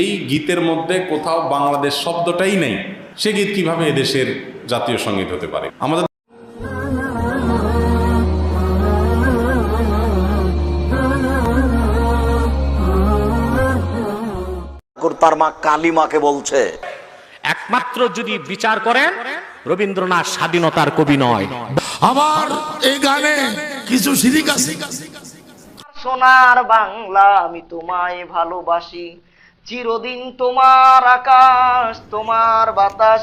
এই গীতের মধ্যে কোথাও বাংলাদেশ শব্দটাই নেই। সে গীত কীভাবে এদেশের জাতীয় সংগীত হতে পারে? আমাদের ঠাকুর তার মা কালী মাকে বলছে একমাত্র যদি বিচার করেন রবীন্দ্রনাথ স্বাধীনতার কবি নয়। আবার এই গানে কিছু আছে? সোনার বাংলা আমি তোমায় ভালোবাসি। চিরদিন তোমার আকাশ তোমার বাতাস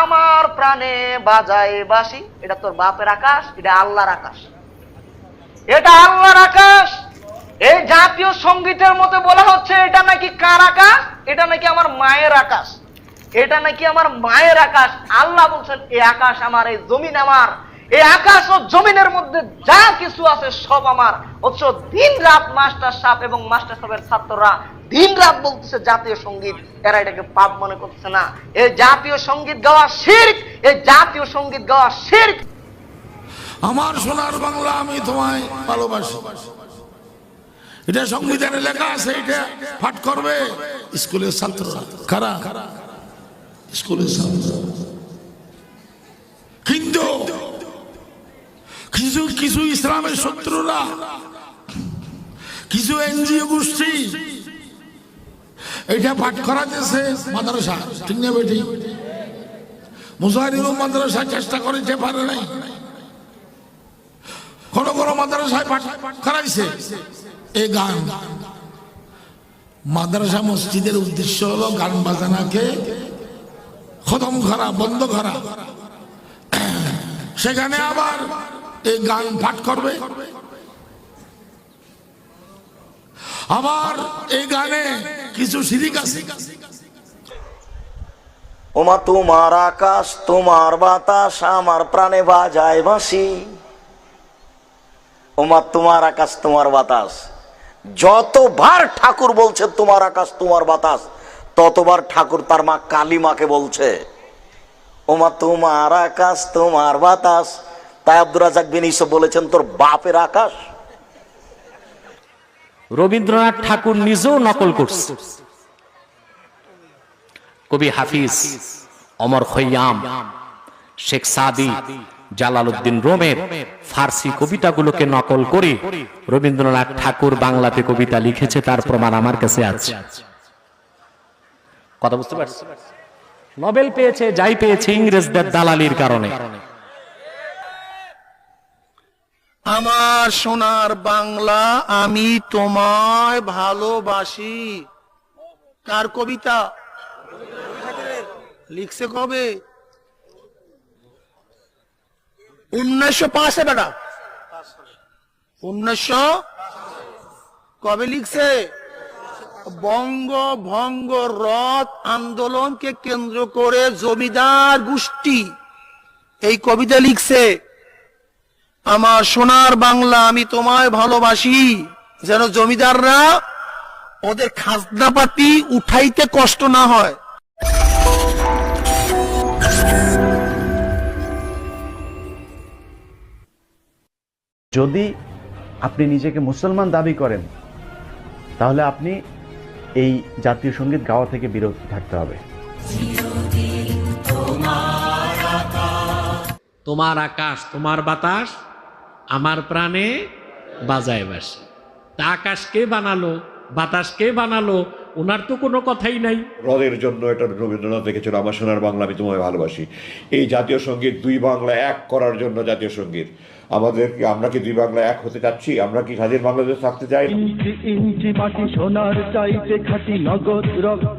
আমার প্রাণে বাজায় বাসি এটা তোর বাপের আকাশ এটা আল্লাহর আকাশ। এটা আল্লাহর আকাশ। এই জাতীয় সঙ্গীতের মধ্যে বলা হচ্ছে এটা নাকি কার আকাশ? এটা নাকি আমার মায়ের আকাশ। এটা নাকি আমার মায়ের আকাশ। আল্লাহ বলছেন এই আকাশ আমার, এই জমিন আমার। এই আকাশ ও জমিনের মধ্যে যা কিছু আছে সব আমার। অথচ দিন রাত মাস্টার সাপ এবং মাস্টার সাহেবের ছাত্ররা দিন রাত বলতেছে, জাতীয় সংগীত। এরা এটাকে পাপ মনে করতেছে না। এই জাতীয় সংগীত গাওয়া শির্ক এই জাতীয় সংগীত গাওয়া শির্ক। আমার সোনার বাংলা আমি তোমায় ভালোবাসি। এটা সংবিধানে লেখা আছে, এটা পাঠ করবে স্কুলের ছাত্ররা। খারা স্কুলের ছাত্র কিন্তু কিছু কিছু ইসলামের শত্রুরা, কিছু এনজিও গোষ্ঠী এটা পাঠ করাতেছে মাদ্রাসা। ঠিক না বেটি? মুজাহিদুল মাদ্রাসা চেষ্টা করেছে, পারে নাই। কোন কোন মাদ্রাসায় পাঠ করাইছে। এই গান। মাদ্রাসা মসজিদের উদ্দেশ্য হলো গান বাজানাকে খতম করা, বন্ধ করা। সেখানে আবার এই গান পাঠ করবে। আবার এই গানে কিছু সিরিক আছে। ওমা, তোমার আকাশ, তোমার বাতাস, আমার প্রাণে বাজায় বাসি ওমা, তোমার আকাশ, তোমার বাতাস। যতবার ঠাকুর বলছে, তোমার আকাশ, তোমার বাতাস ততবার ঠাকুর তার মা কালী মাকে বলছে, ওমা, তোমার আকাশ, তোমার বাতাস। তাই আব্দুর রাজাক বিন ইসব বলেছেন, তোর বাপের আকাশ। রবীন্দ্রনাথ ঠাকুর নিজেও নকল করছে। কবি হাফিজ অমর খৈয়াম, শেখ সাদি, জালালউদ্দিন রোমের ফার্সি কবিতাগুলোকে নকল করে রবীন্দ্রনাথ ঠাকুর বাংলাতে কবিতা লিখেছে, তার প্রমাণ আমার কাছে আছে। কথা বুঝতে পারছি? নোবেল পেয়েছে যাই পেয়েছে ইংরেজদের দালালির কারণে। আমার সোনার বাংলা আমি তোমায় ভালোবাসি। কার কবিতা? লিখছে কবে? উনিশশো পাঁচে বেটা। উনিশশো কবে লিখছে? বঙ্গ ভঙ্গ রথ আন্দোলনকে কেন্দ্র করে জমিদার গোষ্ঠী এই কবিতা লিখছে, আমার সোনার বাংলা আমি তোমায় ভালোবাসি, যেন জমিদাররা ওদের খাজনাপাতি উঠাইতে কষ্ট না হয়। যদি আপনি নিজেকে মুসলমান দাবি করেন, তাহলে আপনি এই জাতীয় সংগীত গাওয়া থেকে বিরত থাকতে হবে। তোমার আকাশ, তোমার বাতাস, আমার প্রাণে বাজায় বাসে। তা আকাশ কে বানালো, বাতাস কে বানালো ওনার তো কোনো কথাই নাই। হ্রদের জন্য এটা রবীন্দ্রনাথ দেখেছিল আমার সোনার বাংলা আমি তোমায় ভালোবাসি। এই জাতীয় সংগীত দুই বাংলা এক করার জন্য জাতীয় সংগীত। আমাদের কি আমরা কি দুই বাংলা এক হতে চাচ্ছি? আমরা কি স্বাধীন বাংলাদেশ থাকতে চাই? ইঞ্চি ইঞ্চি মাটি সোনার চাইতে খাটি নগদ রক্ত।